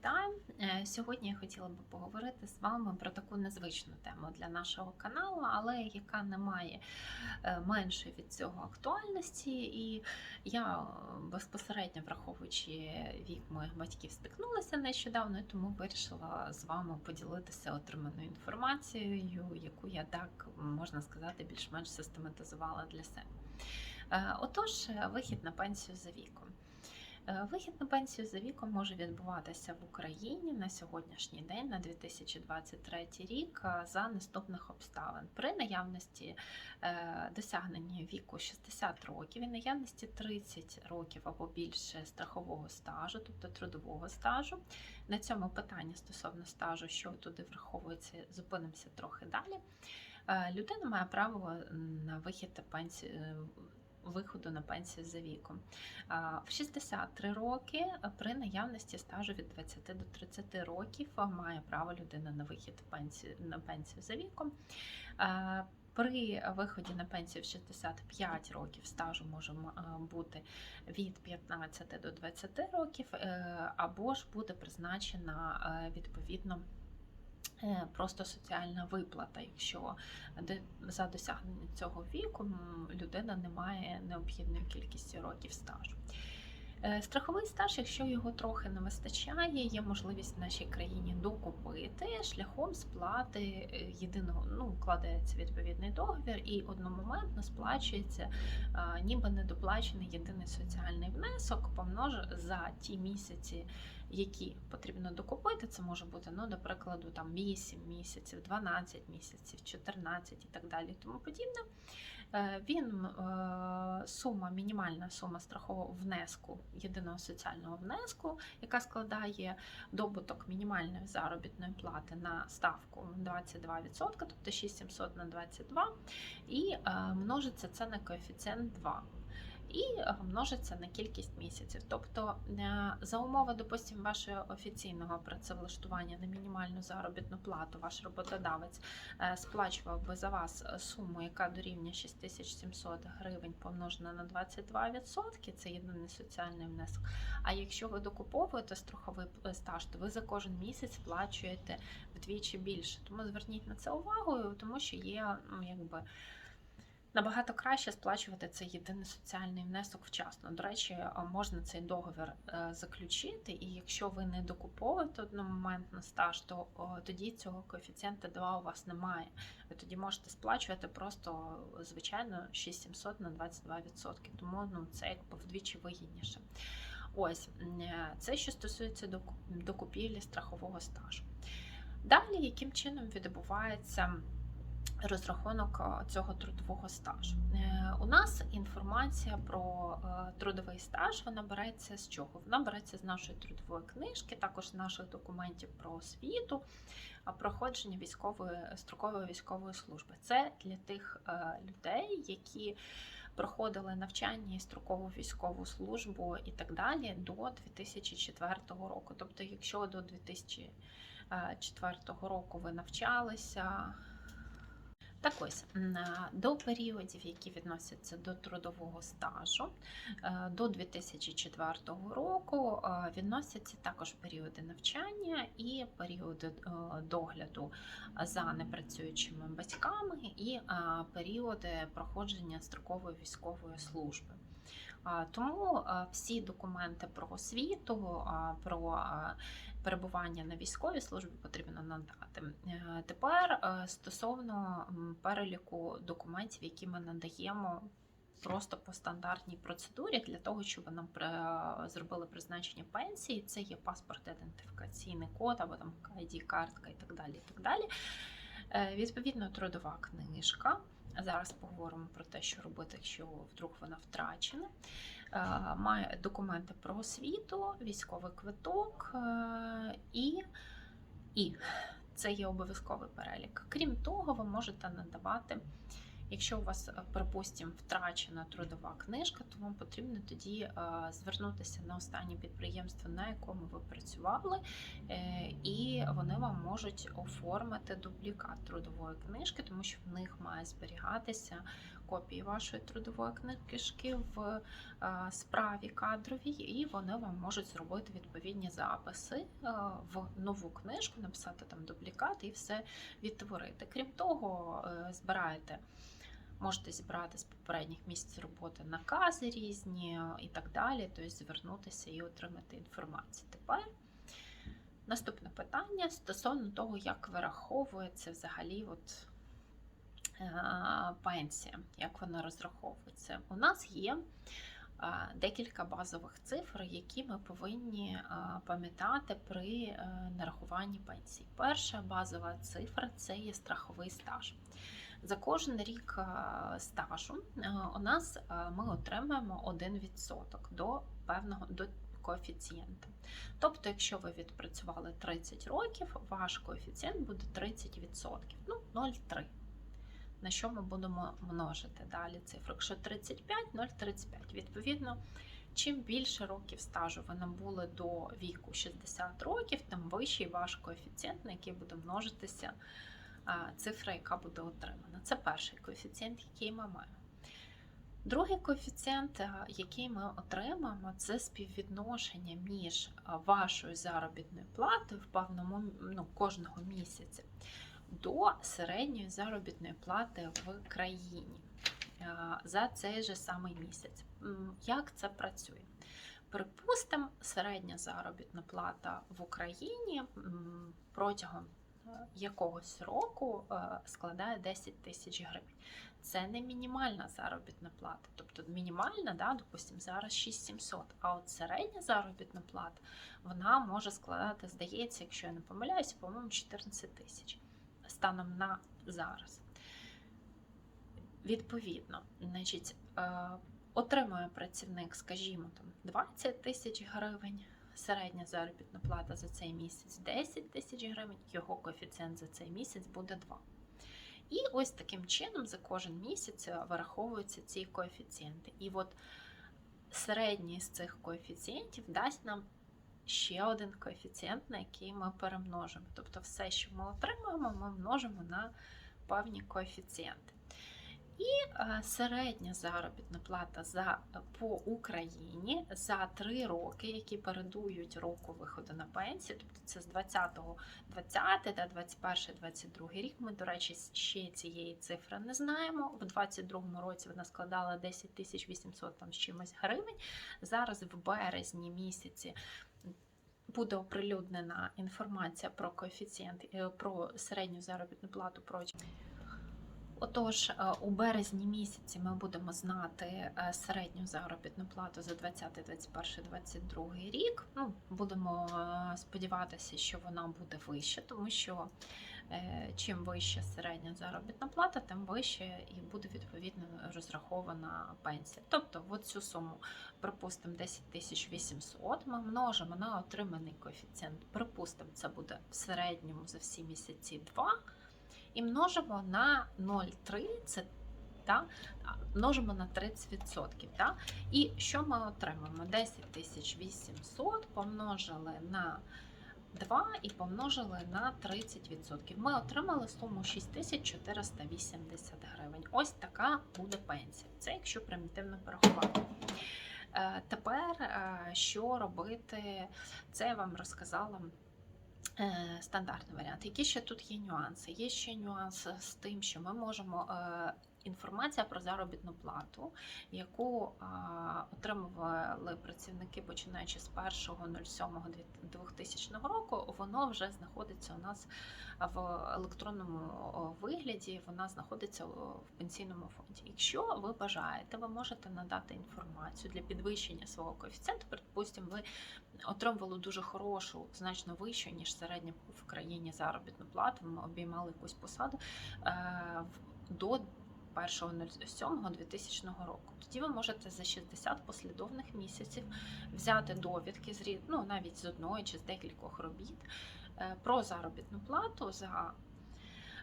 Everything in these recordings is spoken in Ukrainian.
вітаю! Е, Сьогодні я хотіла би поговорити з вами про таку незвичну тему для нашого каналу, але яка не має е, меншої від цього актуальності. І я е, безпосередньо враховуючи вік моїх батьків, стикнулася нещодавно, і тому вирішила з вами поділитися отриманою інформацією, яку я так можна сказати більш-менш систематизувала для себе. Отож, вихід на пенсію за віком. Е, Вихід на пенсію за віком може відбуватися в Україні на сьогоднішній день, на 2023 рік, е, за наступних обставин при наявності е, досягнення віку 60 років і наявності 30 років або більше страхового стажу, тобто трудового стажу. На цьому питання стосовно стажу, що туди враховується, зупинимося трохи далі. Людина має право на вихід на пенсію. Е, Виходу на пенсію за віком. В 63 роки е, при наявності стажу від 20 до 30 років е, має право людина на вихід на пенсію за віком. При виході на пенсію в 65 років стажу може е, бути від 15 до 20 років, е, або ж буде призначена е, відповідно е, просто соціальна виплата, якщо де- за досягнення цього віку людина не має необхідної кількості років стажу. Е, Страховий стаж, якщо його трохи не вистачає, є можливість в нашій країні докупити шляхом сплати е, єдиного, ну, вкладається відповідний договір і одномоментно сплачується ніби недоплачений єдиний соціальний внесок, помнож за ті місяці, які потрібно докупити. Це може бути, ну, до прикладу, там 8 місяців, 12 місяців, 14 і так далі, тому подібне. Е, Він е, сума, мінімальна сума страхового внеску, єдиного соціального внеску, яка складає добуток мінімальної заробітної плати на ставку 22%, тобто 6700 на 22, і е, множиться це на коефіцієнт 2. І множиться на кількість місяців. Тобто, е, за умови, допустимо, вашого офіційного працевлаштування на мінімальну заробітну плату, ваш роботодавець е, сплачував би за вас е, суму, яка дорівнює 6700 гривень помножена на 22%, це єдиний соціальний внесок. А якщо ви докуповуєте страховий стаж, то ви за кожен місяць сплачуєте вдвічі більше. Тому зверніть на це увагу, тому що є ну, якби. Набагато краще сплачувати цей єдиний соціальний внесок вчасно. До речі, можна цей договір е, заключити, і якщо ви не докуповуєте одномоментно стаж, то тоді цього коефіцієнта 2 у вас немає. Ви тоді можете сплачувати просто звичайно 6700 на 22%. Тому ну, це якби вдвічі вигідніше. Ось е, це що стосується доку- докупівлі страхового стажу. Далі, яким чином відбувається розрахунок е, цього трудового стажу. Е, У нас інформація про е, трудовий стаж вона береться з чого? Вона береться з нашої трудової книжки, також з наших документів про освіту, проходження військової строкової військової служби. Це для тих людей, які проходили навчання і строкову військову службу і так далі до 2004 року. Тобто, якщо до 2004 року ви навчалися. Так ось до періодів, які відносяться до трудового стажу, е, до 2004 року е, відносяться також періоди навчання і періоди е, догляду за непрацюючими батьками і періоди проходження строкової військової служби. Тому е, всі документи про освіту, про е, перебування на військовій службі потрібно надати. Е, Тепер е, стосовно переліку документів, які ми надаємо. Просто по стандартній процедурі для того, щоб нам зробили призначення пенсії, це є паспорт, ідентифікаційний код або там id картка і так далі. І так далі. Е, Відповідно, трудова книжка. Зараз поговоримо про те, що робити, якщо вдруг вона втрачена. Е, Має документи про освіту, військовий квиток е, і, і це є обов'язковий перелік. Крім того, ви можете надавати. Якщо у вас, е, припустимо, втрачена трудова книжка, то вам потрібно тоді е, звернутися на останнє підприємство, на якому ви працювали, е, і вони вам можуть оформити дублікат трудової книжки, тому що в них має зберігатися копії вашої трудової книжки в справі кадровій, і вони вам можуть зробити відповідні записи в нову книжку, написати там дублікат і все відтворити. Крім того, збираєте. Можете зібрати з попередніх місць роботи накази різні і так далі, тобто звернутися і отримати інформацію. Тепер наступне питання стосовно того, як вираховується взагалі от, пенсія, як вона розраховується. У нас є декілька базових цифр, які ми повинні пам'ятати при е, нарахуванні пенсії. Перша базова цифра це є страховий стаж. За кожен рік е, стажу е, у нас е, ми отримаємо 1% до певного до коефіцієнта. Тобто, якщо ви відпрацювали 30 років, ваш коефіцієнт буде 30%, ну 0,3. На що ми будемо множити далі цифру? Якщо 35, 0,35. Відповідно, чим більше років стажу ви набули до віку 60 років, тим вищий ваш коефіцієнт, на який буде множитися цифра, яка буде отримана. Це перший коефіцієнт, який ми маємо. Другий коефіцієнт, який ми отримаємо, це співвідношення між вашою заробітною платою в певному ну, кожного місяця до середньої заробітної плати в країні за цей же самий місяць. Як це працює? Припустимо, середня заробітна плата в Україні протягом якогось року е, складає 10 тисяч гривень. Це не мінімальна заробітна плата. Тобто мінімальна, да, допустимо, зараз 6700, а от середня заробітна плата вона може складати, здається, якщо я не помиляюся, по-моєму, 14 тисяч станом на зараз. Відповідно, значить, е, отримує працівник, скажімо, там 20 тисяч гривень, середня заробітна плата за цей місяць 10 тисяч гривень, його коефіцієнт за цей місяць буде 2. І ось таким чином за кожен місяць е, вираховуються ці коефіцієнти. І от середній з цих коефіцієнтів дасть нам ще один коефіцієнт, на який ми перемножимо. Тобто все, що ми отримуємо, ми множимо на певні коефіцієнти. І е, середня заробітна плата за, по Україні за 3 роки, які передують року виходу на пенсію, тобто це з 20-го 20 та 21 22 рік. Ми, до речі, ще цієї цифри не знаємо. В 22-му році вона складала 10 тисяч 800 там з чимось гривень. Зараз в березні місяці буде оприлюднена інформація про коефіцієнт е, про середню заробітну плату протягом. Отож, е, у березні місяці ми будемо знати е, середню заробітну плату за 20, 21, 22 рік. Ну, будемо е, сподіватися, що вона буде вища, тому що чим вища середня заробітна плата, тим вище і буде відповідно розрахована пенсія. Тобто, от цю суму, припустимо, 10 тисяч 800, ми множимо на отриманий коефіцієнт. Припустимо, це буде в середньому за всі місяці 2 і множимо на 0,3, це та, множимо на 30%. Та? І що ми отримаємо? 10 800 помножили на 2 і помножили на 30%. Ми отримали суму 6480 гривень. Ось така буде пенсія. Це якщо примітивно порахувати. Е, Тепер, е, що робити, це я вам розказала стандартний варіант. Які ще тут є нюанси? Є ще нюанс з тим, що ми можемо. Інформація про заробітну плату, яку отримували працівники починаючи з 1.07.2000 року, воно вже знаходиться у нас в електронному вигляді, вона знаходиться в пенсійному фонді. Якщо ви бажаєте, ви можете надати інформацію для підвищення свого коефіцієнту. Припустимо, ви отримували дуже хорошу, значно вищу, ніж середня в країні заробітну плату, ви обіймали якусь посаду е, до 1.07.2000 року. Тоді ви можете за 60 послідовних місяців взяти довідки з ну, навіть з одної чи з декількох робіт е, про заробітну плату за.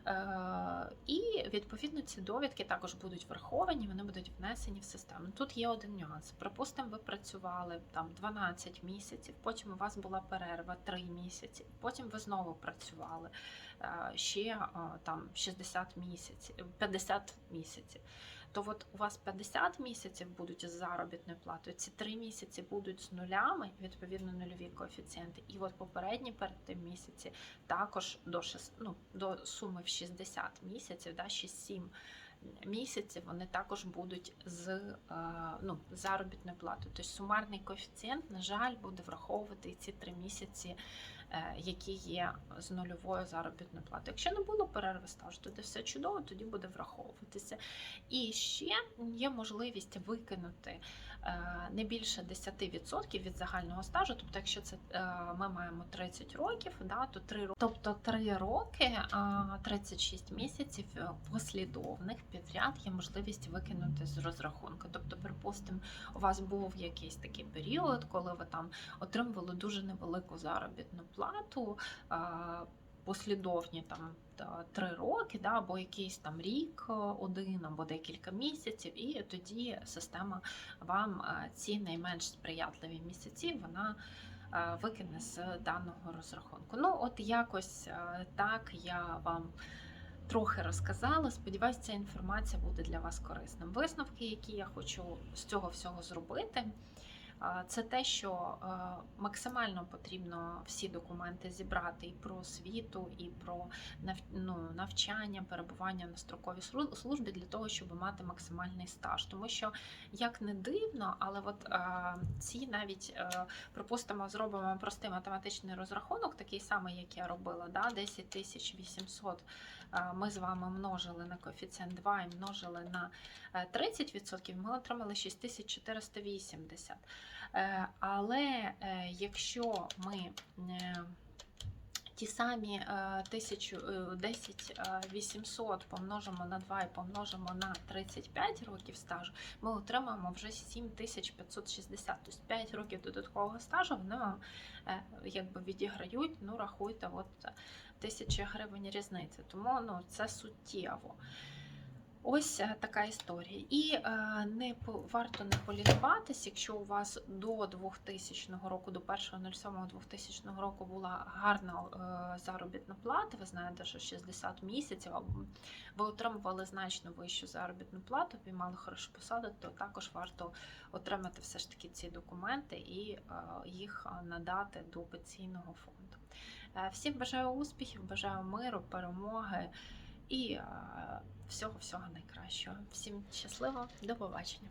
Е, І відповідно ці довідки також будуть враховані, вони будуть внесені в систему. Тут є один нюанс. Припустимо, ви працювали там 12 місяців, потім у вас була перерва 3 місяці, потім ви знову працювали ще е, там 60 місяців, 50 місяців. то от у вас 50 місяців будуть з заробітною платою, ці 3 місяці будуть з нулями, відповідно нульові коефіцієнти. І от попередні перед тим місяці також до, шес- ну, до суми в 60 місяців, да, 6-7 місяців вони також будуть з е, ну, заробітною платою. Тобто сумарний коефіцієнт, на жаль, буде враховувати і ці 3 місяці, е, які є з нульовою заробітною платою. Якщо не було перерви стажу, тоді все чудово, тоді буде враховуватися. І ще є можливість викинути е, не більше 10% від загального стажу. Тобто, якщо це е, ми маємо 30 років, да, то 3 роки, тобто 3 роки, а 36 місяців е, послідовних підряд є можливість викинути з розрахунку. Тобто, припустимо, у вас був якийсь такий період, коли ви там отримували дуже невелику заробітну плату. А, Послідовні там три роки, да, або якийсь там рік е, один, або декілька місяців, і тоді система вам е, ці найменш сприятливі місяці вона е, викине з даного розрахунку. Ну, от якось так я вам трохи розказала. Сподіваюся, ця інформація буде для вас корисним. Висновки, які я хочу з цього всього зробити. Це те, що е, максимально потрібно всі документи зібрати і про освіту, і про ну, навчання, перебування на строковій службі для того, щоб мати максимальний стаж. Тому що, як не дивно, але от е, ці навіть е, припустимо, зробимо простий математичний розрахунок, такий самий, як я робила, да, 10 тисяч 800 е, ми з вами множили на коефіцієнт 2 і множили на е, 30%, ми отримали 6480. Е, Але е, якщо ми е, ті самі е, 1000, е, 10 е, 800 помножимо на 2 і помножимо на 35 років стажу, ми отримаємо вже 7560. Тобто 5 років додаткового стажу вони вам якби відіграють, ну рахуйте, от е, тисячі гривень різниці. Тому ну, це суттєво. Ось е, така історія. І е, не варто не полінуватись, якщо у вас до 2000 року, до 1.07.2000 року була гарна е, заробітна плата, ви знаєте, що 60 місяців, або ви отримували значно вищу заробітну плату, піймали хорошу посаду, то також варто отримати все ж таки ці документи і їх надати до пенсійного фонду. Всім бажаю успіхів, бажаю миру, перемоги і е, всього всього найкращого. Всім щасливо, до побачення.